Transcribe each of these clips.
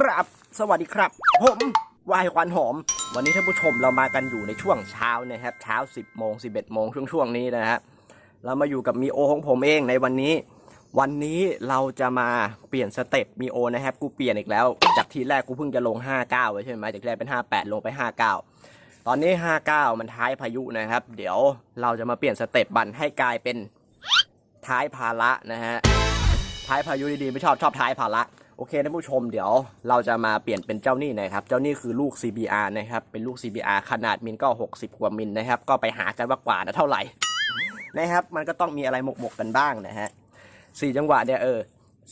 ครับ สวัสดีครับ ผมวายควันหอม วันนี้ท่านผู้ชมเรามากันอยู่ในช่วงเช้านะครับเช้า 10โมง11โมงช่วงช่วงนี้นะฮะเรามาอยู่กับมีโอของผมเองในวันนี้ วันนี้เราจะมาเปลี่ยนสเต็ปมีโอนะครับกูเปลี่ยนอีกแล้ว จากทีแรกกูเพิ่งจะลง 59ไว้ใช่ไหมจากแรกเป็น 58 ลงไป 59 ตอนนี้ 59 มันท้ายพายุนะครับ เดี๋ยวเราจะมาเปลี่ยนสเต็ปบันให้กลายเป็นท้ายภาระนะฮะท้ายพายุดีๆไม่ชอบชอบท้ายภาระ โอเคท่านผู้ชมเดี๋ยวเราจะมาเปลี่ยนเป็นเจ้านี่นะครับ เจ้านี่คือลูก CBR นะครับ เป็นลูก CBR ขนาดมิลก็ 60 กว่ามิลนะครับ ก็ไปหากันว่ากว่านะเท่าไหร่นะครับ มันก็ต้องมีอะไรหมกหมกันบ้างนะฮะสี่จังหวะเนี่ยเออ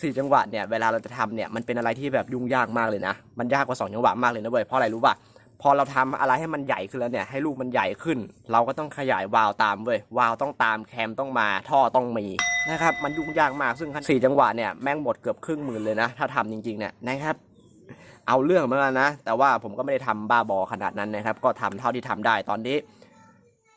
สี่จังหวะเนี่ยเวลาเราจะทำเนี่ยมันเป็นอะไรที่แบบยุ่งยากมากเลยนะ มันยากกว่าสองจังหวะมากเลยนะเว้ยเพราะอะไรรู้ป่ะ พอเราทำอะไรให้มันใหญ่ขึ้นแล้วเนี่ยให้ลูกมันใหญ่ขึ้น เราก็ต้องขยายวาล์วตามเว้ยวาล์วต้องตามแคมต้องมาท่อต้องมีนะครับมันยุ่งยากมากซึ่งสี่จังหวะเนี่ยแม่งหมดเกือบครึ่งหมื่นเลยนะ ถ้าทำจริงๆเนี่ยนะครับเอาเรื่องเหมือนกันนะ แต่ว่าผมก็ไม่ได้ทำบ้าบอขนาดนั้นนะครับ ก็ทำเท่าที่ทำได้ตอนนี้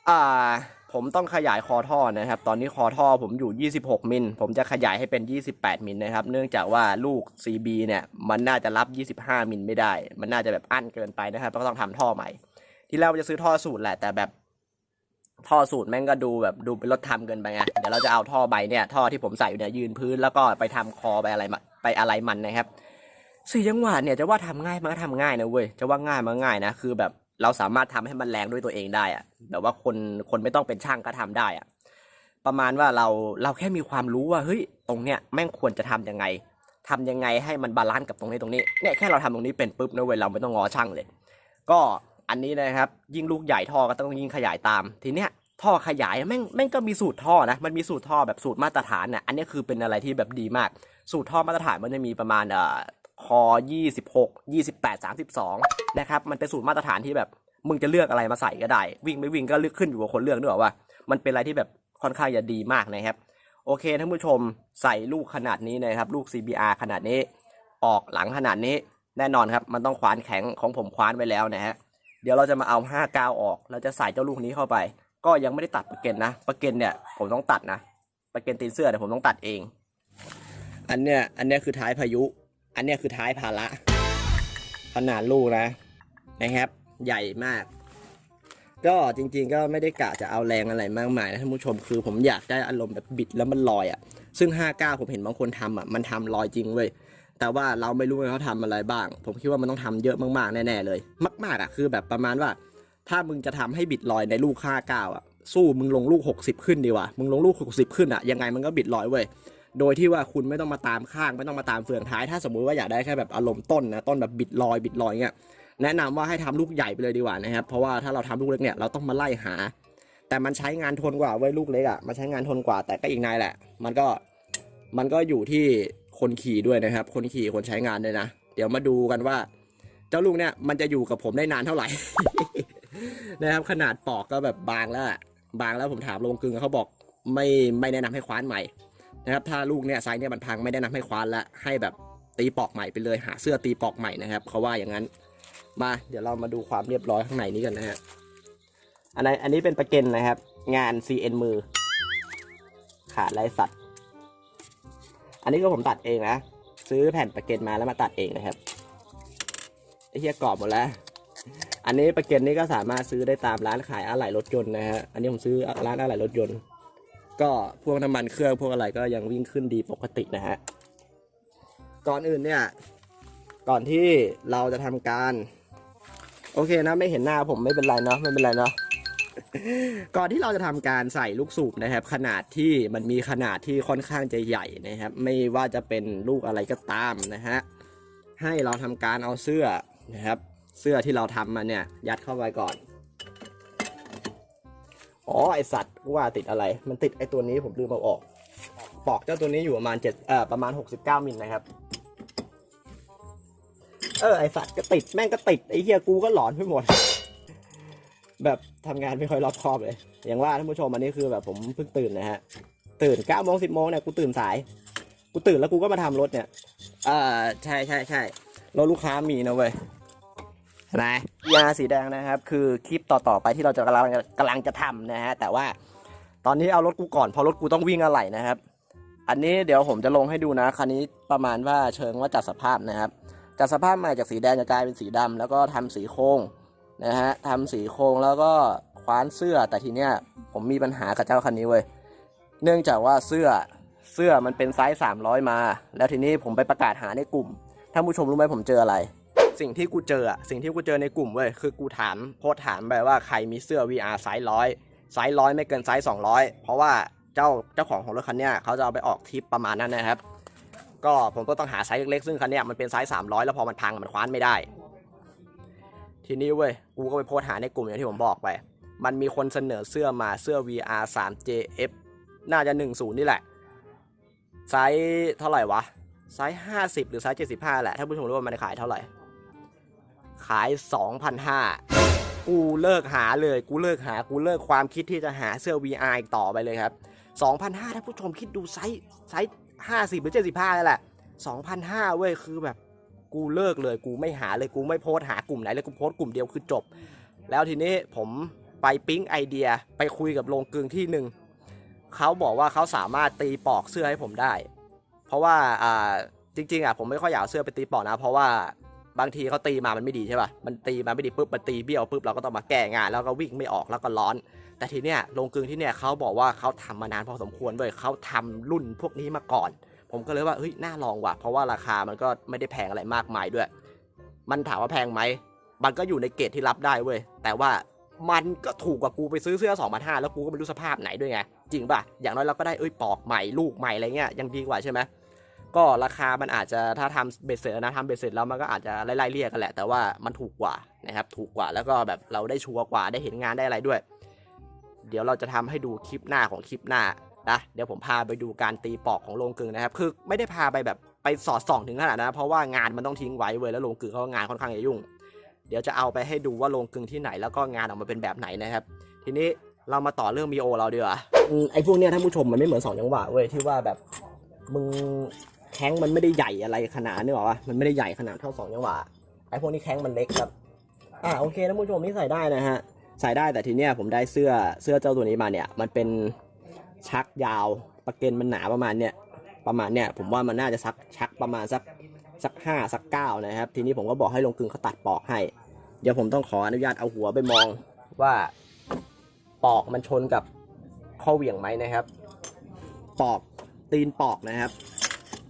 อ่า ผมต้องขยายคอท่อนะครับ ตอนนี้คอท่อผมอยู่ 26 มิล ผมจะขยายให้เป็น 28 มิลนะครับ เนื่องจากว่าลูก CB เนี่ย มันน่าจะรับ 25 มิลไม่ได้ มันน่าจะแบบอั้นเกินไปนะครับ ก็ต้องทำท่อใหม่ ที่แรกว่าจะซื้อท่อสูตรแหละ แต่แบบท่อสูตรแม่งก็ดูแบบดูเป็นรถทำเกินไปไง เดี๋ยวเราจะเอาท่อใบเนี่ย ท่อที่ผมใส่อยู่เนี่ยยืนพื้นแล้วก็ไปทำคอไปอะไรมาไปอะไรมันนะครับ สี่จังหวะเนี่ยจะว่าทำง่ายมันก็ทำง่ายนะเว้ย จะว่าง่ายมันง่ายนะ คือแบบ เราสามารถทำให้มันแรงด้วยตัวเองได้อะแบบว่าคนคนไม่ต้องเป็นช่างก็ทำได้อะประมาณว่าเราเราแค่มีความรู้ว่าเฮ้ยตรงเนี้ยแม่งควรจะทำยังไงทำยังไงให้มันบาลานซ์กับตรงนี้ตรงนี้เนี่ยแค่เราทำตรงนี้เป็นปุ๊บนะเว้ยเราไม่ต้องงอช่างเลย ก็อันนี้นะครับ ยิ่งลูกใหญ่ท่อก็ต้องยิ่งขยายตาม ทีเนี้ยท่อขยายแม่งแม่งก็มีสูตรท่อนะมันมีสูตรท่อแบบสูตรมาตรฐานเนี่ยอันนี้คือเป็นอะไรที่แบบดีมาก สูตรท่อมาตรฐานมันจะมีประมาณเอ่อ คอ26 28 32นะครับมันเป็นสูตรมาตรฐานที่แบบมึงจะเลือกอะไรมาใส่ก็ได้ วิ่งไม่วิ่งก็เลือกขึ้นอยู่กับคนเลือกด้วยว่า มันเป็นอะไรที่แบบค่อนข้างจะดีมากนะครับโอเคท่านผู้ชมใส่ลูกขนาดนี้นะครับลูก CBR ขนาดนี้ ออกหลังขนาดนี้แน่นอนครับ มันต้องคว้านแข็งของผมคว้านไว้แล้วนะฮะเดี๋ยวเราจะมาเอา5กาวออกเราจะใส่เจ้าลูกนี้เข้าไป ก็ยังไม่ได้ตัดประเก็นนะประเก็นเนี่ยผมต้องตัดนะประเก็นตีนเสื้อเนี่ยผมต้องตัดเอง อันเนี้ยอันเนี้ยคือท้ายพายุ อันนี้คือท้ายภาระขนาดลูกนะนะครับ ใหญ่มาก ก็จริง ๆ ก็ไม่ได้กะจะเอาแรงอะไรมากมายนะท่านผู้ชมคือผมอยากได้อารมณ์แบบบิดแล้วมันลอยอะ่ะ ซึ่ง 59 ผมเห็นบางคนทำอะมันทำลอยจริงเว้ยแต่ว่าเราไม่รู้ว่าเขาทำอะไรบ้าง ผมคิดว่ามันต้องทำเยอะมากๆแน่ๆเลย มากๆอะคือแบบประมาณว่า ถ้ามึงจะทำให้บิดลอยในลูก 59 อะ สู้มึงลงลูก 60 ขึ้นดีกว่ามึงลงลูก 60 ขึ้นอะยังไงมันก็บิดลอยเว้ย โดยที่ว่าคุณไม่ต้องมาตามข้างไม่ต้องมาตามเฟืองท้าย ถ้าสมมุติว่าอยากได้แค่แบบอารมณ์ต้นนะต้นแบบบิดลอยบิดลอยเงี้ยแนะนำว่าให้ทำลูกใหญ่ไปเลยดีกว่านะครับเพราะว่าถ้าเราทำลูกเล็กเนี่ยเราต้องมาไล่หา แต่มันใช้งานทนกว่าเว้ยลูกเล็กอะมันใช้งานทนกว่าแต่ก็อีกนายแหละ มันก็มันก็อยู่ที่คนขี่ด้วยนะครับ คนขี่คนใช้งานด้วยนะ เดี๋ยวมาดูกันว่า เจ้าลูกเนี่ยมันจะอยู่กับผมได้นานเท่าไหร่ นะครับขนาดปอกก็แบบบางแล้วบางแล้วผมถามโรงกึงเขาบอกไม่ไม่แนะนำให้คว้านใหม่ นะครับถ้าลูกเนี่ยไซส์เนี่ยมันพังไม่แนะนำให้คว้านละให้แบบตีปอกใหม่ไปเลยหาเสื้อตีปอกใหม่นะครับเขาว่าอย่างนั้นมาเดี๋ยวเรามาดูความเรียบร้อยข้างในนี้กันนะฮะอันนี้อันนี้เป็นประเก็นนะครับ งาน CN มือ ขาดลายสัตว์ อันนี้ก็ผมตัดเองนะซื้อแผ่นประเก็นมาแล้วมาตัดเองนะครับไอ้เหี้ยกรอบหมดแล้ว อันนี้ประเก็นนี้ก็สามารถซื้อได้ตามร้านขายอะไหล่รถยนต์นะฮะอันนี้ผมซื้อร้านอะไหล่รถยนต์ ก็พวกน้ำมันเครื่องพวกอะไรก็ยังวิ่งขึ้นดีปกตินะฮะ ก่อนอื่นเนี่ย ก่อนที่เราจะทำการ โอเคนะไม่เห็นหน้าผมไม่เป็นไรเนาะไม่เป็นไรเนาะก่อนที่เราจะทำการใส่ลูกสูบนะครับ ขนาดที่มันมีขนาดที่ค่อนข้างจะใหญ่นะครับ ไม่ว่าจะเป็นลูกอะไรก็ตามนะฮะให้เราทำการเอาเสื้อนะครับ เสื้อที่เราทำมาเนี่ยยัดเข้าไปก่อน อ๋อไอสัตว์กูว่าติดอะไร มันติดไอตัวนี้ผมลืมเอาออก ปอกเจ้าตัวนี้อยู่ประมาณเจ็ดเอ่อประมาณ69มิลนะครับ เออไอสัตว์ก็ติดแม่งก็ติดไอเฮียกูก็หลอนไปหมด แบบทำงานไม่ค่อยรอบคอบเลย อย่างว่าท่านผู้ชมอันนี้คือแบบผมเพิ่งตื่นนะฮะ ตื่นเก้าโมงสิบโมงเนี่ยกูตื่นสาย กูตื่นแล้วกูก็มาทำรถเนี่ย เออใช่ใช่ใช่รถลูกค้ามีนะเว้ย นไหมยาสีแดงนะครับ คือคลิปต่อๆไปที่เราจะกำลังกำลังจะทำนะฮะแต่ว่าตอนนี้เอารถกูก่อนเพราะรถกูต้องวิ่งอะไรนะครับ อันนี้เดี๋ยวผมจะลงให้ดูนะคันนี้ประมาณว่าเชิงว่าจัดสภาพนะครับจากสภาพใหม่จากสีแดงจะกลายเป็นสีดำแล้วก็ทำสีโครงนะฮะทำสีโครงแล้วก็คว้านเสื้อแต่ทีเนี้ยผมมีปัญหากับเจ้าคันนี้เว้ยเนื่องจากว่าเสื้อเสื้อมันเป็นไซส์300 มา แล้วทีนี้ผมไปประกาศหาในกลุ่มท่านผู้ชมรู้ไหมผมเจออะไร สิ่งที่กูเจออะสิ่งที่กูเจอในกลุ่มเว้ยคือกูถามโพสถามไปว่าใครมีเสื้อ VR ไซส์ร้อยไซส์ร้อยไม่เกินไซส์200เพราะว่าเจ้าเจ้าของของรถคันเนี้ยเขาจะเอาไปออกทริปประมาณนั้นนะครับ ก็ผมก็ต้องหาไซส์เล็กๆซึ่งคันเนี้ยมันเป็นไซส์300แล้วพอมันพังมันคว้านไม่ได้ ทีนี้เว้ยกูก็ไปโพสหาในกลุ่มอย่างที่ผมบอกไป มันมีคนเสนอเสื้อมาเสื้อ VR 3JF น่าจะ 10 นี่แหละ ไซส์เท่าไหร่วะไซส์50 หรือไซส์75 แหละ ถ้าผู้ชมรู้ว่ามันขายเท่าไหร่ ขาย 2,500 กูเลิกหาเลย กูเลิกหา กูเลิกความคิดที่จะหาเสื้อ VR อีกต่อไปเลยครับ 2,500 ถ้าผู้ชมคิดดูไซส์ไซส์ 50 หรือ 75นั่นแหละ 2,500 เว้ย คือแบบกูเลิกเลย กูไม่หาเลย กูไม่โพสหากลุ่มไหนเลย กูโพสกลุ่มเดียวคือจบ แล้วทีนี้ผมไปปิ๊งไอเดีย ไปคุยกับโรงกลึงที่หนึ่ง เขาบอกว่าเขาสามารถตีปอกเสื้อให้ผมได้ เพราะว่า อ่า จริงๆอะผมไม่ค่อยอยากเสื้อไปตีปอกนะ เพราะว่า บางทีเขาตีมามันไม่ดีใช่ป่ะ มันตีมาไม่ดีปุ๊บมันตีเบี้ยวปุ๊บเราก็ต้องมาแก้งานแล้วก็วิ่งไม่ออกแล้วก็ร้อน แต่ทีเนี้ยโรงกลึงที่เนี่ยเขาบอกว่าเขาทำมานานพอสมควรเว้ยเขาทำรุ่นพวกนี้มาก่อน ผมก็เลยว่าเฮ้ยน่าลองว่ะเพราะว่าราคามันก็ไม่ได้แพงอะไรมากมายด้วย มันถามว่าแพงไหมมันก็อยู่ในเกรดที่รับได้เว้ยแต่ว่ามันก็ถูกกว่ากูไปซื้อเสื้อ2 5 0 0แล้วกูก็ไม่รู้สภาพไหนด้วยไงจริงป่ะอย่างน้อยเราก็ได้เอ้ยปอกใหม่ลูกใหม่อะไรเงี้ยยังดีกว่าใช่ไหม ก็ราคามันอาจจะถ้าทำเบสเสร็จนะทำเบสเสร็จแล้วมันก็อาจจะไล่ๆเรียกกันแหละ แต่ว่ามันถูกกว่านะครับถูกกว่าแล้วก็แบบเราได้ชัวร์กว่าได้เห็นงานได้อะไรด้วย เดี๋ยวเราจะทำให้ดูคลิปหน้าของคลิปหน้านะเดี๋ยวผมพาไปดูการตีปอกของโรงกึงนะครับ คือไม่ได้พาไปแบบไปสอดส่องถึงขนาดนั้นนะเพราะว่างานมันต้องทิ้งไว้เว้ยแล้วโรงกึงเขาก็งานค่อนข้างจะยุ่ง เดี๋ยวจะเอาไปให้ดูว่าโรงกึงที่ไหนแล้วก็งานออกมาเป็นแบบไหนนะครับ ทีนี้เรามาต่อเรื่องมีโอเราดีกว่าไอ้พวกเนี้ยท่านผู้ชมมันไม่เหมือนสองจังหวะเว้ยที่ว่าแบบมึง แข้งมันไม่ได้ใหญ่อะไรขนาดนี้หรอวะมันไม่ได้ใหญ่ขนาดเท่าสองจังหวะไอ้พวกนี้แข้งมันเล็กครับอ่าโอเคท่านผู้ชมนี่ใส่ได้นะฮะใส่ได้แต่ทีเนี้ยผมได้เสื้อเสื้อเจ้าตัวนี้มาเนี่ย มันเป็นชักยาวประเก็นมันหนาประมาณเนี่ยประมาณเนี่ยผมว่ามันน่าจะชักชักประมาณสักสักห้าสักเก้านะครับ ทีนี้ผมก็บอกให้ลงกึงเขาตัดปอกให้ เดี๋ยวผมต้องขออนุญาตเอาหัวไปมองว่าปอกมันชนกับข้อเหวี่ยงไหมนะครับ ปอกตีนปอกนะครับ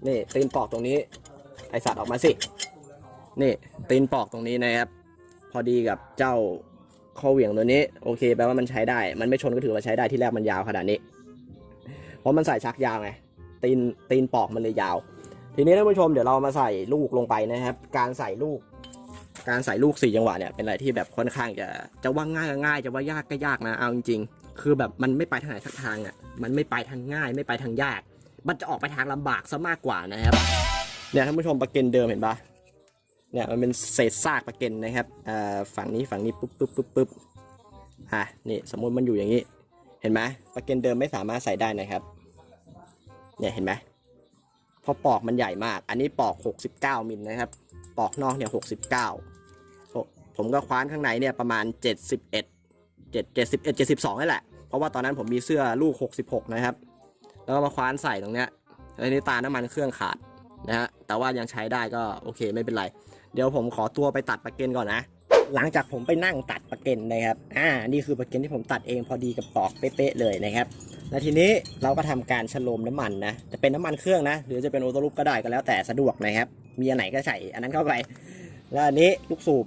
นี่ตีนปอกตรงนี้ ไอสัตว์ออกมาสิ นี่ตีนปอกตรงนี้นะครับ พอดีกับเจ้าข้อเหวี่ยงตัวนี้ โอเคแปลว่ามันใช้ได้ มันไม่ชนก็ถือว่าใช้ได้ที่แรกมันยาวขนาดนี้ เพราะมันใส่ชักยาวไง ตีนตีนปอกมันเลยยาว ทีนี้ท่านผู้ชมเดี๋ยวเรามาใส่ลูกลงไปนะครับ การใส่ลูก การใส่ลูกสี่จังหวะเนี่ยเป็นอะไรที่แบบค่อนข้างจะจะว่าง่ายก็ง่ายจะว่ายากก็ยากนะเอาจริงๆคือแบบมันไม่ไปทางไหนสักทางอะ มันไม่ไปทางง่าย ไม่ไปทางยาก มันจะออกไปทางลำบากซะมากกว่านะครับเนี่ยท่านผู้ชมประเก็นเดิมเห็นปะเนี่ยมันเป็นเศษซากประเก็นนะครับอ่าฝั่งนี้ฝั่งนี้ปุ๊บปุ๊บปุ๊บปุ๊บอะนี่สมมติมันอยู่อย่างนี้ เห็นไหมประเก็นเดิมไม่สามารถใส่ได้นะครับ เนี่ยเห็นไหมเพราะปอกมันใหญ่มาก อันนี้ปอก 69 มิลนะครับ ปอกนอกเนี่ย 69 ผมก็คว้านข้างในเนี่ยประมาณ 71 7 71 72นี่แหละ เพราะว่าตอนนั้นผมมีเสื้อลูก 66 นะครับ แล้วก็มาคว้านใส่ตรงเนี้ยแล้วนี้ตาน้ำมันเครื่องขาดนะฮะแต่ว่ายังใช้ได้ก็โอเคไม่เป็นไร เดี๋ยวผมขอตัวไปตัดปลาเก็นก่อนนะ หลังจากผมไปนั่งตัดปลาเก็นนะครับอ่านี่คือปลาเก็นที่ผมตัดเองพอดีกับปอกเป๊ะๆเลยนะครับแล้วทีนี้เราก็ทำการชโลมน้ำมันนะจะเป็นน้ำมันเครื่องนะ หรือจะเป็นโอโตลูปก็ได้ก็แล้วแต่สะดวกนะครับ มีอันไหนก็ใส่อันนั้นเข้าไป แล้วอันนี้ลูกสูบ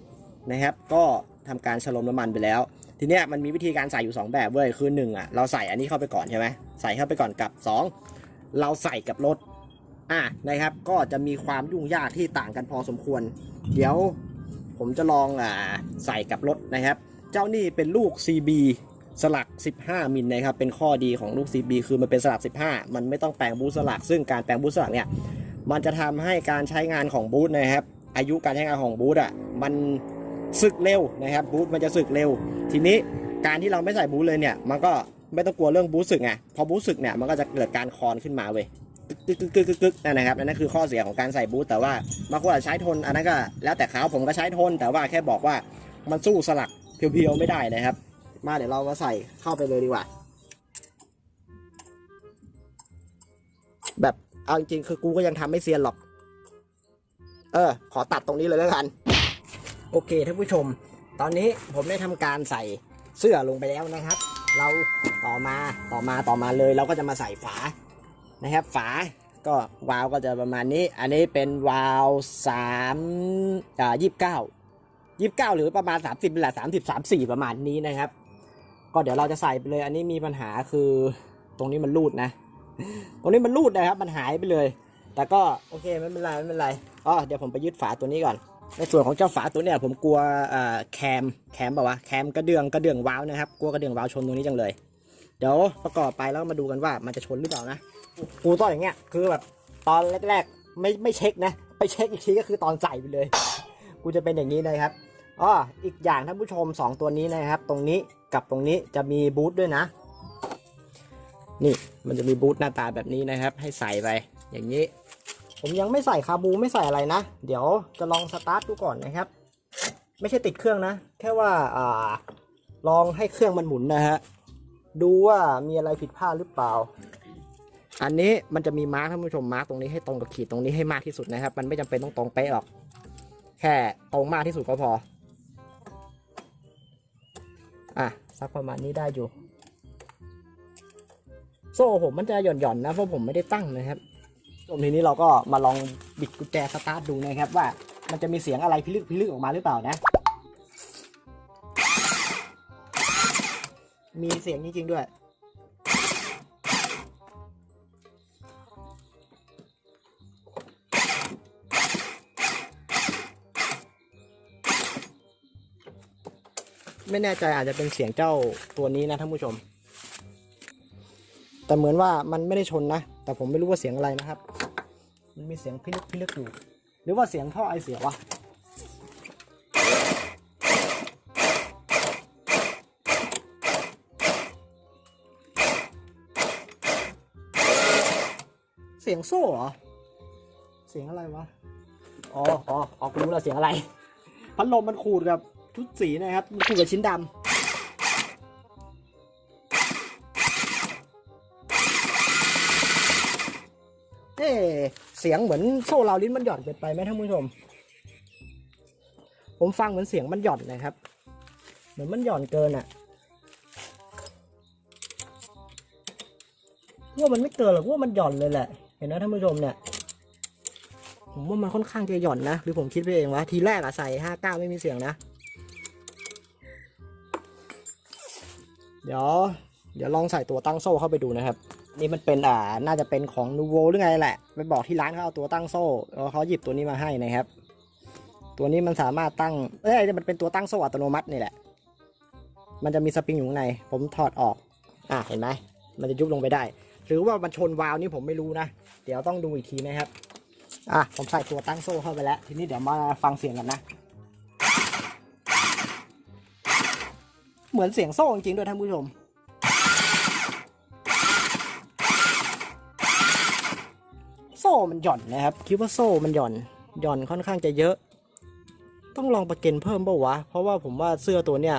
นะครับ ก็ทำการชโลมน้ำมันไปแล้ว ทีเนี้ยมันมีวิธีการใส่อยู่ 2 แบบเว้ยคือ1อะเราใส่อันนี้เข้าไปก่อนใช่ไหม ใส่เข้าไปก่อนกับ 2 เราใส่กับรถอะนะครับ ก็จะมีความยุ่งยากที่ต่างกันพอสมควร เดี๋ยวผมจะลองอ่าใส่กับรถนะครับ เจ้านี่เป็นลูก CB สลัก 15 มิลนะครับ เป็นข้อดีของลูก CB คือมันเป็นสลัก 15 มันไม่ต้องแปลงบูทสลัก ซึ่งการแปลงบูทสลักเนี่ย มันจะทำให้การใช้งานของบูทนะครับ อายุการใช้งานของบูทอะ มันสึกเร็วนะครับ บูทมันจะสึกเร็ว ทีนี้การที่เราไม่ใส่บูทเลยเนี่ย มันก็ ไม่ต้องกลัวเรื่องบูสึกไงพอบูสึกเนี่ยมันก็จะเกิดการคอนขึ้นมาเว้ยกึกกึกกึกกึกกึกนั่นนะครับนั่นคือข้อเสียของการใส่บูทแต่ว่าบางคนอาจใช้ทนอันนั้นก็แล้วแต่เขาผมก็ใช้ทน แต่ว่าแค่บอกว่ามันสู้สลักเพียวๆไม่ได้นะครับ มาเดี๋ยวเรามาใส่เข้าไปเลยดีกว่า แบบเอาจริงๆคือกูก็ยังทำไม่เซียนหรอกเอออ ขอตัดตรงนี้เลยแล้วกัน โอเคท่านผู้ชม ตอนนี้ผมได้ทำการใส่เสื้อลงไปแล้วนะครับ เราต่อมาต่อมาต่อมาเลย เราก็จะมาใส่ฝานะครับ ฝาก็วาล์วก็จะประมาณนี้ อันนี้เป็นวาล์วสามอ่ายี่สิบเก้ายี่สิบเก้าหรือประมาณสามสิบแหละสามสิบสามสี่ประมาณนี้นะครับ ก็เดี๋ยวเราจะใส่ไปเลย อันนี้มีปัญหาคือตรงนี้มันรูดนะ ตรงนี้มันรูดนะครับ มันหายไปเลย แต่ก็โอเคไม่เป็นไรไม่เป็นไรอ๋อเดี๋ยวผมไปยึดฝาตัวนี้ก่อน ในส่วนของเจ้าฝาตัวเนี่ยผมกลัวแคมแคมแบบว่าแคมกระเดื่องกระเดื่องว้าวนะครับกลัวกระเดื่องว้าวชนตรงนี้จังเลย เดี๋ยวประกอบไปแล้วมาดูกันว่ามันจะชนหรือเปล่านะกูตออย่างเงี้ยคือแบบตอนแรกๆไม่ไม่เช็คนะไปเช็คอีกทีก็คือตอนใส่ไปเลย กูจะเป็นอย่างนี้นะครับอ๋ออีกอย่างท่านผู้ชมสองตัวนี้นะครับ ตรงนี้กับตรงนี้จะมีบูทด้วยนะ นี่มันจะมีบูทหน้าตาแบบนี้นะครับ ให้ใส่ไปอย่างนี้ ผมยังไม่ใส่คาบูไม่ใส่อะไรนะ เดี๋ยวจะลองสตาร์ทดูก่อนนะครับ ไม่ใช่ติดเครื่องนะ แค่ว่าอ่าลองให้เครื่องมันหมุนนะฮะ ดูว่ามีอะไรผิดพลาดหรือเปล่า อันนี้มันจะมีมาร์คท่านผู้ชมมาร์คตรงนี้ให้ตรงกับขีดตรงนี้ให้มากที่สุดนะครับ มันไม่จำเป็นต้องตรงเป๊ะหรอก แค่ตรงมากที่สุดก็พอ อะสักประมาณนี้ได้อยู่ โซ่ผมมันจะหย่อนๆนะเพราะผมไม่ได้ตั้งนะครับ ชมทีนี้เราก็มาลองบิดกุญแจสตาร์ทดูนะครับว่ามันจะมีเสียงอะไรพิลึกพิลึกออกมาหรือเปล่านะ มีเสียงจริงๆด้วย ไม่แน่ใจอาจจะเป็นเสียงเจ้าตัวนี้นะท่านผู้ชม แต่เหมือนว่ามันไม่ได้ชนนะ แต่ผมไม่รู้ว่าเสียงอะไรนะครับ มันมีเสียงพิลึกพิลึกอยู่ หรือว่าเสียงท่อไอเสียวะเสียงโซ่เหรอ เสียงอะไรวะ อ๋ออ๋ออ๋อกูรู้แล้วเสียงอะไร พัดลมมันขูดกับชุดสีนะครับ มันขูดกับชิ้นดำ เสียงเหมือนโซ่เราวลิ้นมันหย่อนเกินไปไหมท่านผู้ชม ผมฟังเหมือนเสียงมันหย่อนนะครับ เหมือนมันหย่อนเกินอะ่ะว่ามันไม่เกินหรอกว่ามันหย่อนเลยแหละ เห็นไหมท่านผู้ชมเนี่ย ผมว่ามันค่อนข้างจะหย่อนนะ หรือผมคิดไปเองวะ ทีแรกอะใส่ห้าเก้าไม่มีเสียงนะ เดี๋ยว เดี๋ยวลองใส่ตัวตั้งโซ่เข้าไปดูนะครับ นี่มันเป็นอ่าน่าจะเป็นของนูโวหรือไงแหละไปบอกที่ร้านเขาเอาตัวตั้งโซ่แล้วเขาหยิบตัวนี้มาให้นะครับ ตัวนี้มันสามารถตั้งเอ้ยมันเป็นตัวตั้งโซ่อัตโนมัตินี่แหละ มันจะมีสปริงอยู่ข้างใน ผมถอดออก อะเห็นไหมมันจะยุบลงไปได้ หรือว่ามันชนวาล์วนี่ผมไม่รู้นะ เดี๋ยวต้องดูอีกทีนะครับ อะผมใส่ตัวตั้งโซ่เข้าไปแล้ว ทีนี้เดี๋ยวมาฟังเสียงกันนะเหมือนเสียงโซ่จริงๆด้วยท่านผู้ชม มันหย่อนนะครับ คิดว่าโซ่มันหย่อน หย่อนค่อนข้างจะเยอะ ต้องลองประเก็นเพิ่มเปล่าวะ เพราะว่าผมว่าเสื้อตัวเนี้ย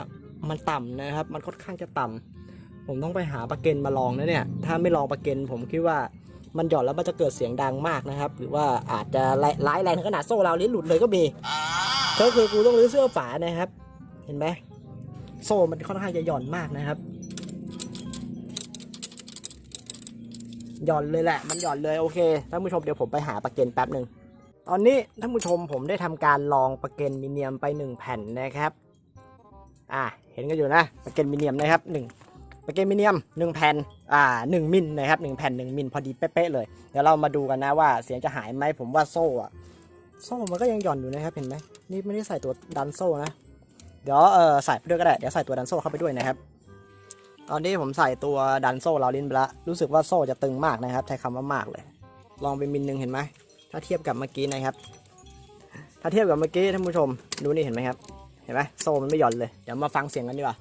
มันต่ำนะครับ มันค่อนข้างจะต่ำผมต้องไปหาประเก็นมาลองนะเนี่ย ถ้าไม่ลองประเก็นผมคิดว่ามันหย่อนแล้วมันจะเกิดเสียงดังมากนะครับ หรือว่าอาจจะร้ายแรงถึงขนาดโซ่เราลิ้นหลุดเลยก็มีก็คือกูต้องรื้อเสื้อฝานะครับ เห็นไหมโซ่มันค่อนข้างจะหย่อนมากนะครับ หย่อนเลยแหละ มันหย่อนเลยโอเค ท่านผู้ชมเดี๋ยวผมไปหาประเก็นแป๊บหนึ่ง ตอนนี้ท่านผู้ชมผมได้ทำการลองประเก็นมิเนียมไปหนึ่งแผ่นนะครับ อ่า เห็นกันอยู่นะประเก็นมิเนียมนะครับหนึ่งประเก็นมิเนียมหนึ่งแผ่น อ่าหนึ่งมิลนะครับหนึ่งแผ่นหนึ่งมิลพอดีเป๊ะๆเลย เดี๋ยวเรามาดูกันนะว่าเสียงจะหายไหมผมว่าโซ่อะโซ่มันก็ยังหย่อนอยู่นะครับเห็นไหมนี่ไม่ได้ใส่ตัวดันโซ่นะ เดี๋ยวเออใส่ไปด้วยก็ได้ เดี๋ยวใส่ตัวดันโซ่เข้าไปด้วยนะครับ ตอนนี้ผมใส่ตัวดันโซ่เราลินไปละรู้สึกว่าโซ่จะตึงมากนะครับ ใช้คำว่ามากเลย ลองไปมิลหนึ่งเห็นไหมถ้าเทียบกับเมื่อกี้นะครับ ถ้าเทียบกับเมื่อกี้ท่านผู้ชมดูนี่เห็นไหมครับ เห็นไหมโซ่มันไม่หย่อนเลย เดี๋ยวมาฟังเสียงกันดีกว่า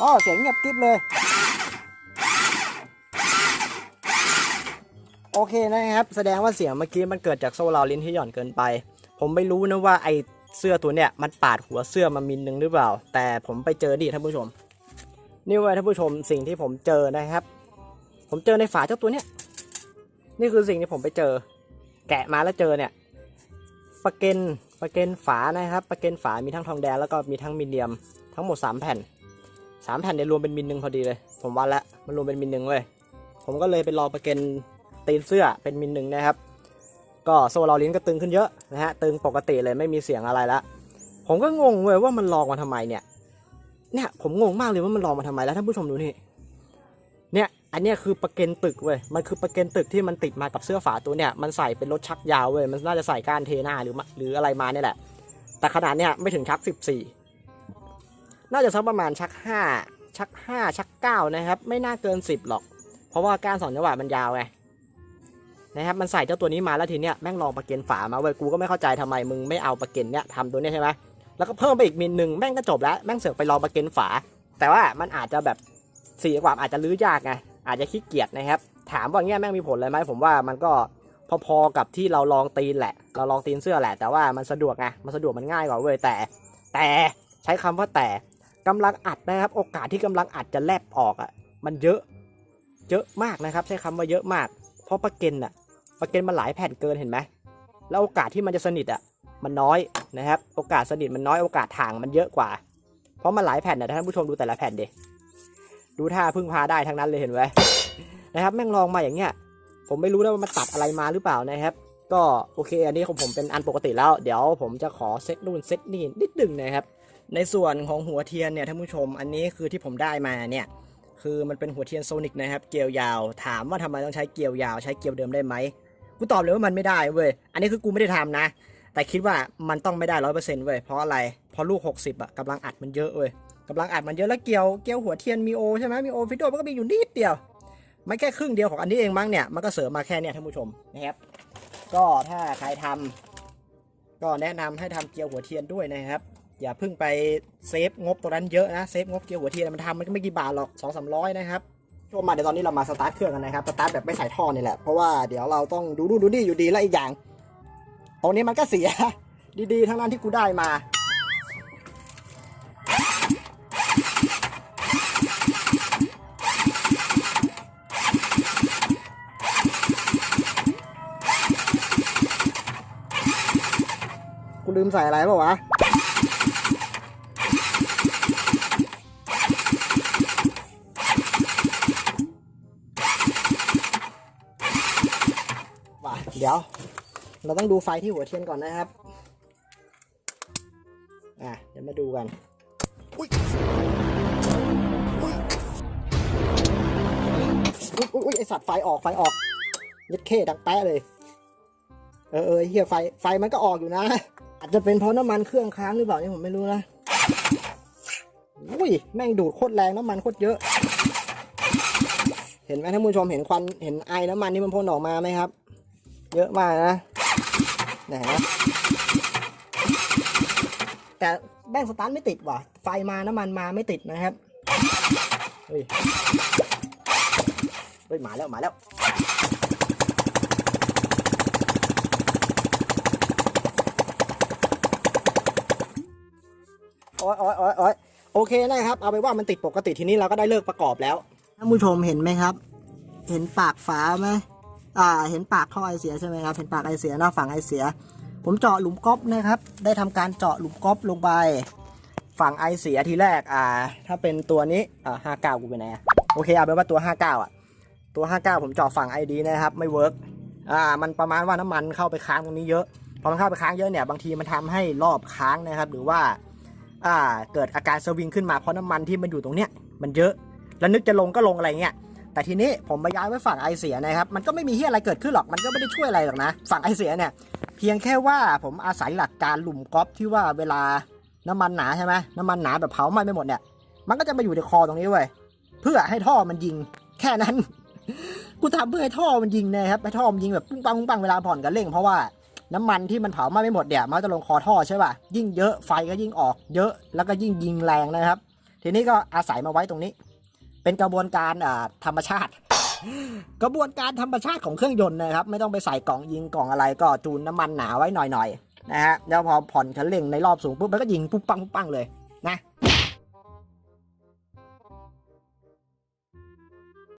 อ๋อเสียงเงียบกริบเลย โอเคนะครับ แสดงว่าเสียงเมื่อกี้มันเกิดจากโซ่เราลินที่หย่อนเกินไป ผมไม่รู้นะว่าไอ เสื้อตัวเนี้ยมันปาดหัวเสื้อมามิลหนึ่งหรือเปล่า แต่ผมไปเจอดิท่านผู้ชม นี่เว้ยท่านผู้ชมสิ่งที่ผมเจอนะครับ ผมเจอในฝาเจ้าตัวเนี้ยนี่คือสิ่งที่ผมไปเจอ แกะมาแล้วเจอเนี่ยประเกนประเกนฝานะครับประเกนฝามีทั้งทองแดงแล้วก็มีทั้งมีเดียมทั้งหมด 3 แผ่น 3 แผ่นเนี่ยรวมเป็นมิลหนึ่งพอดีเลย ผมวัดแล้วมันรวมเป็นมิลหนึ่งเว้ยผมก็เลยไปลองประเกนตีนเสื้อเป็นมิลหนึ่งนะครับ ก็โซ่เราลิ้นก็ตึงขึ้นเยอะนะฮะตึงปกติเลยไม่มีเสียงอะไรละผมก็งงเว้ยว่ามันลองมาทำไมเนี่ยเนี่ยผมงงมากเลยว่ามันลองมาทำไมแล้วท่านผู้ชมดูนี่เนี่ยอันนี้คือประเกนตึกเว้ยมันคือประเกนตึกที่มันติดมากับเสื้อฝาตัวเนี่ยมันใส่เป็นรถชักยาวเว้ยมันน่าจะใส่ก้านเทหน้าหรือหรืออะไรมาเนี่ยแหละ แต่ขนาดเนี้ยไม่ถึงชัก 14 น่าจะสักประมาณชัก 5 ชัก 5 ชัก 9 นะครับ ไม่น่าเกิน 10 หรอก เพราะว่าก้านสองจังหวะมันยาวไง นะครับมันใส่เจ้าตัวนี้มาแล้วทีเนี้ยแม่งลองประเกนฝามาเว้ยกูก็ไม่เข้าใจทำไมมึงไม่เอาประเกนเนี้ยทำตัวเนี้ยใช่ไหมแล้วก็เพิ่มไปอีกมิลหนึ่งแม่งก็จบแล้วแม่งเสือกไปลองประเกนฝา แต่ว่ามันอาจจะแบบสีกว่าอาจจะลื้อยากไงอาจจะขี้เกียจนะครับ ถามว่าเงี้ยแม่งมีผลอะไรไหมผมว่ามันก็พอๆกับที่เราลองตีนแหละ เราลองตีนเสื้อแหละ แต่ว่ามันสะดวกไงมันสะดวกมันง่ายกว่าเว้ยแต่ แต่ใช้คำว่าแต่กำลังอัดนะครับ โอกาสที่กำลังอัดจะแลบออกอะมันเยอะ เยอะมากนะครับ ใช้คำว่าเยอะมาก เพราะประเกนอะ ประเกนมันหลายแผ่นเกินเห็นไหมแล้วโอกาสที่มันจะสนิทอะมันน้อยนะครับ โอกาสสนิทมันน้อยโอกาสถ่างมันเยอะกว่า เพราะมันหลายแผ่นนะท่านผู้ชมดูแต่ละแผ่นดิดูท่าพึ่งพาได้ทั้งนั้นเลยเห็นไหมนะครับแม่งลองมาอย่างเงี้ย ผมไม่รู้นะว่ามันตัดอะไรมาหรือเปล่านะครับ ก็โอเค อันนี้ของผมเป็นอันปกติแล้ว เดี๋ยวผมจะขอเซตนู่นเซตนี่นิดหนึ่งนะครับ ในส่วนของหัวเทียนเนี่ยท่านผู้ชม อันนี้คือที่ผมได้มาเนี่ยคือมันเป็นหัวเทียนโซนิกนะครับ เกลียวยาว ถามว่าทำไมต้องใช้เกลียวยาว ใช้เกลียวเดิมได้ไหม กูตอบเลยว่ามันไม่ได้เว้ย อันนี้คือกูไม่ได้ทำนะ แต่คิดว่ามันต้องไม่ได้ร้อยเปอร์เซ็นต์เว้ย เพราะอะไร เพราะลูก60อะกำลังอัดมันเยอะเว้ยกำลังอัดมันเยอะแล้วเกลียว เกลียวหัวเทียนมีโอใช่ไหมมีโอฟิโดมันก็มีอยู่นิดเดียวไม่แค่ครึ่งเดียวของอันนี้เองมั้งเนี่ย มันก็เสริมมาแค่เนี่ยท่านผู้ชมนะครับ ก็ถ้าใครทำก็แนะนำให้ทำเกลียวหัวเทียนด้วยนะครับ อย่าเพิ่งไปเซฟงบตัวนั้นเยอะนะ เซฟงบเกลียวหัวเทียนมันทำมันก็ไม่กี่บาทหรอกสองสามร้อยนะครับ ชมมาเดี๋ยวตอนนี้เรามาสตาร์ทเครื่องกันนะครับสตาร์ทแบบไม่ใส่ท่อนี่แหละเพราะว่าเดี๋ยวเราต้องดูดูดูดีอยู่ดีและอีกอย่างตรงนี้มันก็เสีย ดีๆ ทั้งนั้นที่กูได้มากูลืมใส่อะไรเปล่าวะ เดี๋ยว เราต้องดูไฟที่หัวเทียนก่อนนะครับ อะ เดี๋ยวมาดูกันอุ้ยอุ้ยอุ้ยอุ้ยไอสัตว์ไฟออกไฟออกยัดเข้ดังแป๊ะเลย เออเออเฮียไฟไฟมันก็ออกอยู่นะ อาจจะเป็นเพราะน้ำมันเครื่องค้างหรือเปล่านี่ผมไม่รู้นะอุ้ยแม่งดูดโคตรแรงน้ำมันโคตรเยอะ เห็นไหมท่านผู้ชมเห็นควันเห็นไอน้ำมันนี่มันพ่นออกมาไหมครับ เยอะมากนะไหนนะแต่แบงสตาร์ทไม่ติดว่ะ ไฟมาน้ำมันมาไม่ติดนะครับเฮ้ยเฮ้ยมาแล้วมาแล้วโอ้ยโอ้ยโอ้ยโอ้ยโอเคนะครับ เอาไปว่ามันติดปกติทีนี้เราก็ได้เลิกประกอบแล้วท่านผู้ชมเห็นไหมครับ เห็นปากฝาไหม อ่าเห็นปากท่อไอเสียใช่ไหมครับเห็นปากไอเสียหน้าฝั่งไอเสีย ผมเจาะหลุมก๊อปนะครับ ได้ทำการเจาะหลุมก๊อปลงไป ฝั่งไอเสียทีแรกอ่า ถ้าเป็นตัวนี้อ่าห้าเก้ากูไปไหนอะโอเคเอาเป็นว่าตัวห้าเก้าอะตัวห้าเก้าผมเจาะฝั่งไอดีนะครับไม่เวิร์กอ่ามันประมาณว่าน้ำมันเข้าไปค้างตรงนี้เยอะพอมันเข้าไปค้างเยอะเนี่ยบางทีมันทำให้รอบค้างนะครับ หรือว่าอ่าเกิดอาการสวิงขึ้นมาเพราะน้ำมันที่มันอยู่ตรงเนี้ยมันเยอะ แล้วนึกจะลงก็ลงอะไรเงี้ย แต่ทีนี้ผมมาย้ายไว้ฝั่งไอเสียนะครับ มันก็ไม่มีเฮียอะไรเกิดขึ้นหรอก มันก็ไม่ได้ช่วยอะไรหรอกนะ ฝั่งไอเสียเนี่ย เพียงแค่ว่าผมอาศัยหลักการหลุมก๊อปที่ว่าเวลาน้ำมันหนาใช่ไหมน้ำมันหนาแบบเผาไหม้ไม่หมดเนี่ย มันก็จะมาอยู่ในคอตรงนี้เว้ย เพื่อให้ท่อมันยิง แค่นั้น กูทำเพื่อให้ท่อมันยิงนะครับ ให้ท่อมันยิงแบบปุ้งปังปุ้งปังเวลาผ่อนกันเร่งเพราะว่าน้ำมันที่มันเผาไหม้ไม่หมดเนี่ยมันจะลงคอท่อใช่ป่ะ ยิ่งเยอะไฟก็ยิ่งออก เยอะแล้วก็ยิ่งยิงแรงนะครับ ทีนี้ก็อาศัยมาไว้ตรงนี้ เป็นกระบวนการธรรมชาติ กระบวนการธรรมชาติของเครื่องยนต์นะครับ ไม่ต้องไปใส่กล่องยิงกล่องอะไรก็จูนน้ำมันหนาไว้หน่อยๆนะฮะแล้วพอผ่อนคันเร่งในรอบสูงปุ๊บมันก็ยิงปุ๊บปังปุ๊บปังเลยนะ